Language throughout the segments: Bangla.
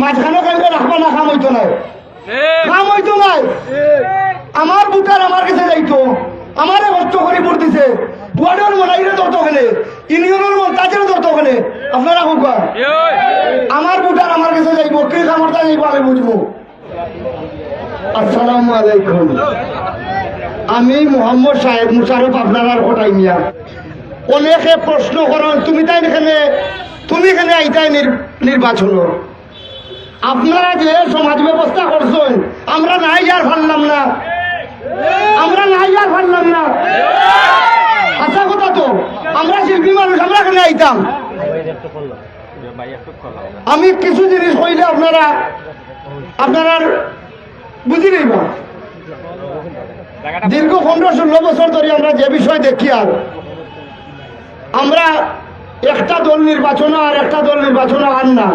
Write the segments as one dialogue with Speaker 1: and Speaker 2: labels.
Speaker 1: মাঝখানে কাইলে রাখবা না খাম হইতো নাই। হইতো নাই। আমার বুটার আমার কাছে যাইতো। আমারে কষ্ট করে ভোট দিছে। ওয়ার্ডের মনাইরে ধরতো ইউনিয়নের মন্তাজের ধরতো আপনারা হোক আমার বুটার আমার কাছে যাইব। কে কামড়টা যাইব আমি বুঝব। আসসালামু আলাইকুম। আমি মোহাম্মদ সাহেব মুশারফ আপনার কোটাই মিয়া? অনেকে প্রশ্ন করেন তুমি তাই এখানে তুমি এখানে আইতাই নির- নির্বাচন? আপনারা যে সমাজ ব্যবস্থা করছেন, আমরা নাই আর পারলাম না। আমরা নাই আর পারলাম না। আচ্ছা কথা তো। আমরা শিল্পী মানুষ, আমরা এখানে আইতাম? আমি কিছু জিনিস কইলে আপনারা আপনারা বুঝি নেইবা দীর্ঘ পনেরো ষোলো বছর ধরে আমরা যে বিষয় দেখি আর, আমরা একটা দল নির্বাচন আর একটা দল নির্বাচন আর না।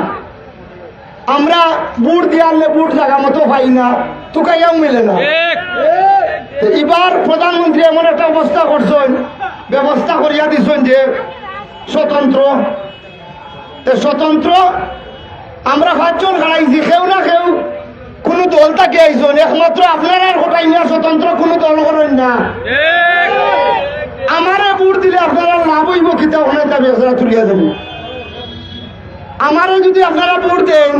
Speaker 1: আমরা বুট দিয়ে আনলে বুট জায়গা মতো পাই না তুকাইয়াও মিলে না। এবার প্রধানমন্ত্রী এমন একটা অবস্থা করছেন ব্যবস্থা করিয়া দিছেন যে স্বতন্ত্র। স্বতন্ত্র আমরা পাঁচজন খাড়াইছি কেউ না কেউ কোনো দল তাকে আইসন একমাত্র আপনারা গোটাই না স্বতন্ত্র কোনো দল করেন না। আমারে বুট দিলে আপনারা লাভ হইব কিতা ওখানে আপনারা তুলিয়া দেব। আমারে যদি আপনারা ভোট দেন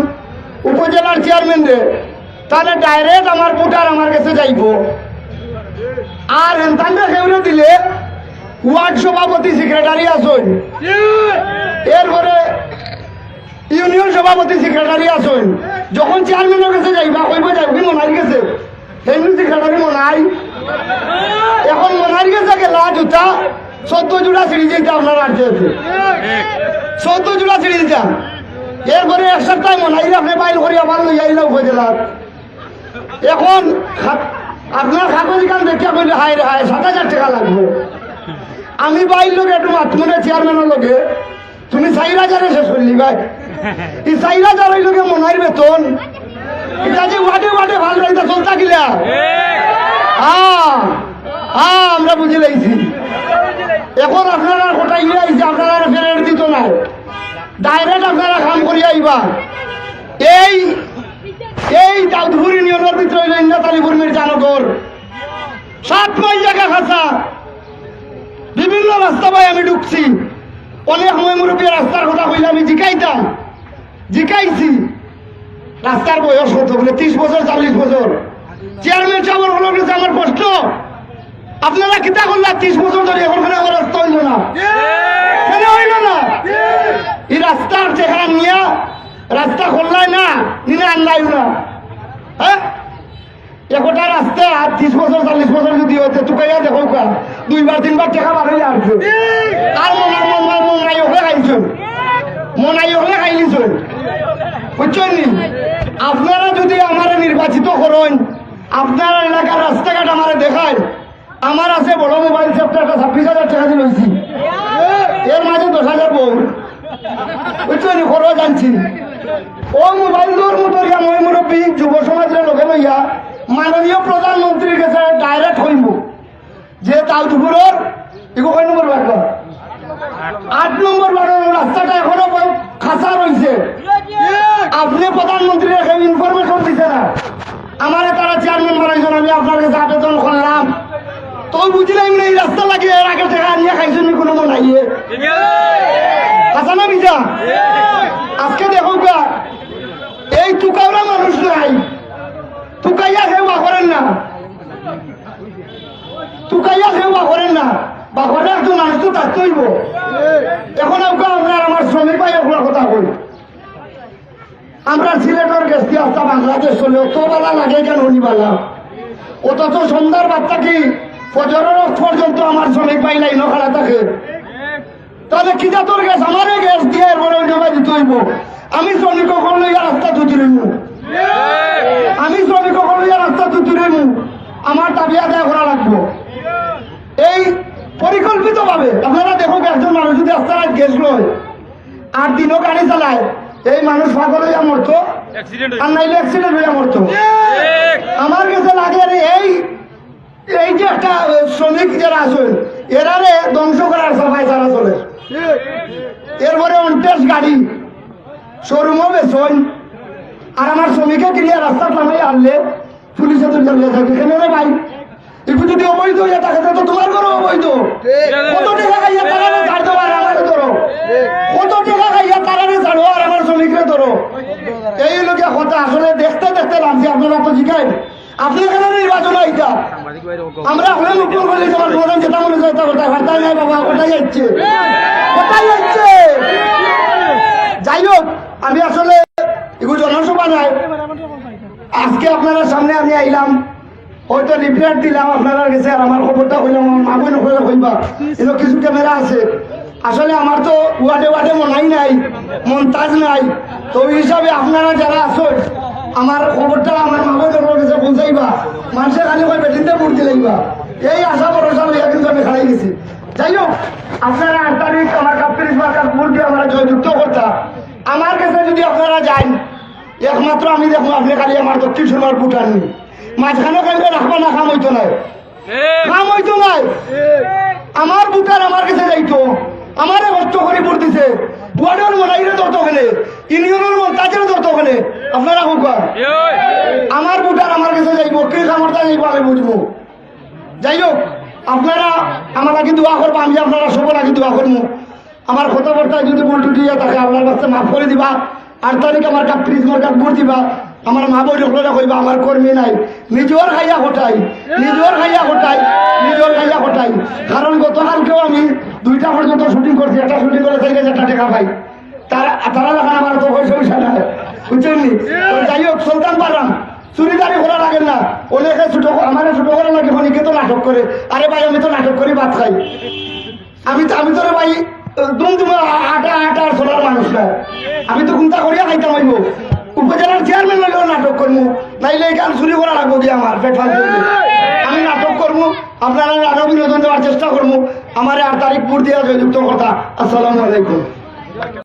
Speaker 1: উপজেলার চেয়ারম্যান রে, তাহলে ডাইরেক্ট আমার ভোটার আমার কাছে যাইব। আর হেনতানটা কেউরে দিলে ওয়ার্ড সভাপতি সেক্রেটারি আসুন এরপরে ইউনিয়ন সভাপতি সেক্রেটারি আসুন যখন চেয়ারম্যানের কাছে যাইবা, কইব যাইব কি মনাই গেছে হেনু সেক্রেটারি মনাই। এখন মনাই গেছে গেলা জুতা, চোদ্দ জোড়া সিঁড়ি যেতে আপনার আর আছে চোদ্দ জোড়া সিঁড়ি দিতা এরপরে এক সপ্তাহ মনাই আপনি বাইর করি আবার লই আইলা উপজেলার এখন আপনার কাগজ গান দেখিয়া কইলে হায় রে হায়, সাত হাজার টাকা লাগবে। আমি বাইর লোক একটু মাতমনে চেয়ারম্যানের লোকে, তুমি চার হাজারে শেষ করলি ভাই। এই চার হাজার লোকে মনাইর বেতন। এটা যে ওয়াটে ওয়াটে ভালো রইতা চলতা গিলা হ্যাঁ হ্যাঁ আমরা বুঝে লাইছি। এখন আপনারা কোথায় ইয়ে আইছে, আপনারা ফেরত দিত না ডাইরেক্ট আপনারা কাম করি আইবা। এই এই দাউদপুর ইউনিয়নের ভিতরে হইল ইন্দাতালিপুর মির্জানগর সাত মাইল জায়গা খাসা বিভিন্ন রাস্তা ভাই আমি ঢুকছি। অনেক সময় মুরব্বী রাস্তার কথা কইলে আমি জিকাইতাম। জিকাইছি। রাস্তার বয়স কত বলে? ত্রিশ বছর, চল্লিশ বছর। চেয়ারম্যান সাহেবের হলো আমার প্রশ্ন। আপনারা কিতা করলা? ত্রিশ বছর ধরে এখন আমার রাস্তা হইল না। রাস্তার যেখানে নিয়া রাস্তা করলাই না নিনা আনলাই না। হ্যাঁ? একটা রাস্তা ত্রিশ বছর, চল্লিশ বছর যদি হচ্ছে তুকাইয়া দেখো দুইবার, তিনবার টাকা হয়ে আসছে আর মনে মনে মনাই ওকে খাইছেন মনাই ওকে খাইলিছেন বুঝছেন? আপনারা যদি আমার নির্বাচিত করেন আপনার এলাকার রাস্তাঘাট আমার দেখায়, আমার আছে বড় মোবাইল সেপ্টার একটা ছাব্বিশ হাজার টাকা দিয়ে লইছি এর মাঝে দশ হাজার বউ বুঝছেন জানছি ও মোবাইল দৌড় মতরিয়া মই মুরব্বী যুব সমাজের লোকে লইয়া মাননীয় প্রধানমন্ত্রীর কাছে ডাইরেক্ট হইব যে তাও দুপুরের এগো কয় নম্বর বাড়ব আট নম্বর বাড়ার রাস্তাটা এখনও খাসা রয়েছে আপনি প্রধানমন্ত্রীর এখন ইনফরমেশন দিছে না? আমারে তারা চেয়ারম্যান বানাইছেন আমি আপনার কাছে আবেদন করলাম তো বুঝলাম না এই রাস্তা লাগে এর আগে টাকা নিয়ে খাইছেন কোনো মনে নাইয়ে খাসা না বিজা আজকে দেখো এই তুকাওরা মানুষ নাই। তুকাইয়া সেবা করেন না। তুকাইয়া সেবা করেন না। বা ঘরে একজন মানুষ তো থাকতে হইব এখন আপনার আমার শ্রমিক ভাই ওগুলোর কথা কই আমরা সিলেটের গেছি আসতা বাংলাদেশ চলে, অত বেলা লাগে কেন হনিবালা অথচ সন্ধ্যার বাচ্চা কি? ফজরের পর্যন্ত আমার শ্রমিক ভাই লাইন খাড়া থাকে। তাহলে কি জাতর গ্যাস আমারে গ্যাস দিয়ে এরপরে জমা দিতে হইব। আমি শ্রমিক কখন লইয়া রাস্তা তুতি রইব আমি শ্রমিক কখন লইয়া রাস্তা তুতি রইব আমার দাবি আদায় করা লাগবো। এই পরিকল্পিত ভাবে আপনারা দেখো একজন মানুষ যদি রাস্তায় গ্যাস লয় আর দিনও গাড়ি চালায় এই মানুষ পাগল হইয়া মরতো আর নাইলে অ্যাক্সিডেন্ট হইয়া মরতো। আমার কাছে লাগে এই এই যে একটা শ্রমিক যারা আছেন এরারে ধ্বংস করার সাফাই সারা চলে। এরপরে অন্টেস গাড়ি শোরুমও বেচন আর আমার শ্রমিকে কিনিয়া রাস্তা নামে আনলে পুলিশে তো জানিয়ে থাকে কেন রে ভাই যদি অবৈধ তো তোমার ঘরও অবৈধ। কত দেবো আর আমার ধরো? কত খাইয়া আর আমার ধরো? এই কথা আসলে দেখতে দেখতে লাগছে আপনারা তো আপনি আমরা তোমার বাবা আমি আসলে এগুলো জনসভা নাই আজকে আপনারা সামনে আমি আইলাম, হয়তো রিপ্লেট দিলাম আপনারা গেছে আর আমার খবরটা হইলাম আমার হয়ে হইবা। কিন্তু কিছু ক্যামেরা আছে। আসলে আমার তো ওয়ার্ডে ওয়ার্ডে মনাই নাই, মন্তাজ নাই। তো ওই হিসাবে আপনারা যারা আছেন আমার খবরটা আমার মা বোনের কাছে পৌঁছাইবা। মানুষের খালি কয় বেটিনতে ভোট দিলাইবা এই আশা ভরসা লইয়া কিন্তু আমি খাই গেছি যাই হোক, আপনারা আট তারিখ আমার কাপ্তিরিশ মার্কার ভোট আমরা জয়যুক্ত করতাম আমার কাছে যদি আপনারা যান একমাত্র আমি দেখব আপনি খালি আমার দক্ষিণ সুরমার ভোট আননি মাঝখানে কালকে রাখবা না খাম হইতো নাই খাম হইতো নাই আমার বুটার আমার কাছে যাইতো। আমারে কষ্ট করে ভোট দিছে। ওয়ার্ডের মনাইরে ধরতো ওখানে। ইউনিয়নের মন্তাজের ধরতো ওখানে। আপনারা হুকা আমার বুটার আমার কাছে যাইব। কে কামড়টা যাইব আমি বুঝব। যাই হোক আপনারা আমার আগে দোয়া করব আমি আপনারা সবার আগে দোয়া করব। আমার কথাবার্তায় যদি ভুল টুটি থাকে আপনার কাছে মাফ করে দিবা। আট তারিখ আমার কাপ ফ্রিজ মোর কাপ ভোট দিবা। আমার মা বই লোকরা কইবা আমার কর্মী নাই। নিজর খাইয়া হটাই, নিজর খাইয়া হটাই, নিজর খাইয়া হটাই। কারণ গতকালকেও আমি দুইটা পর্যন্ত শুটিং করছি, একটা শুটিং করে থেকে একটা টাকা পাই। তারা তারা দেখান আমার তো পয়সা পয়সা নাই বুঝছেন? যাই হোক, সুলতান পারলাম চুরিদারি করা লাগে না, অনেকে ছোট আমার ছোট করে লাগে, অনেকে তো নাটক করে। আরে ভাই, আমি তো নাটক করি, ভাত খাই। আমি তো আমি তো রে ভাই আমি তো গুন্তা করিয়া খাইতাম হইব। উপজেলার চেয়ারম্যান হইলেও নাটক করব নাইলে এই গান চুরি করা লাগবো দিয়ে আমার, পেট ফাঁস আমি নাটক করব আপনারা আরও বিনোদন দেওয়ার চেষ্টা করব আমার আট তারিখ পুর দিয়া জয়যুক্ত কথা। আসসালামু আলাইকুম।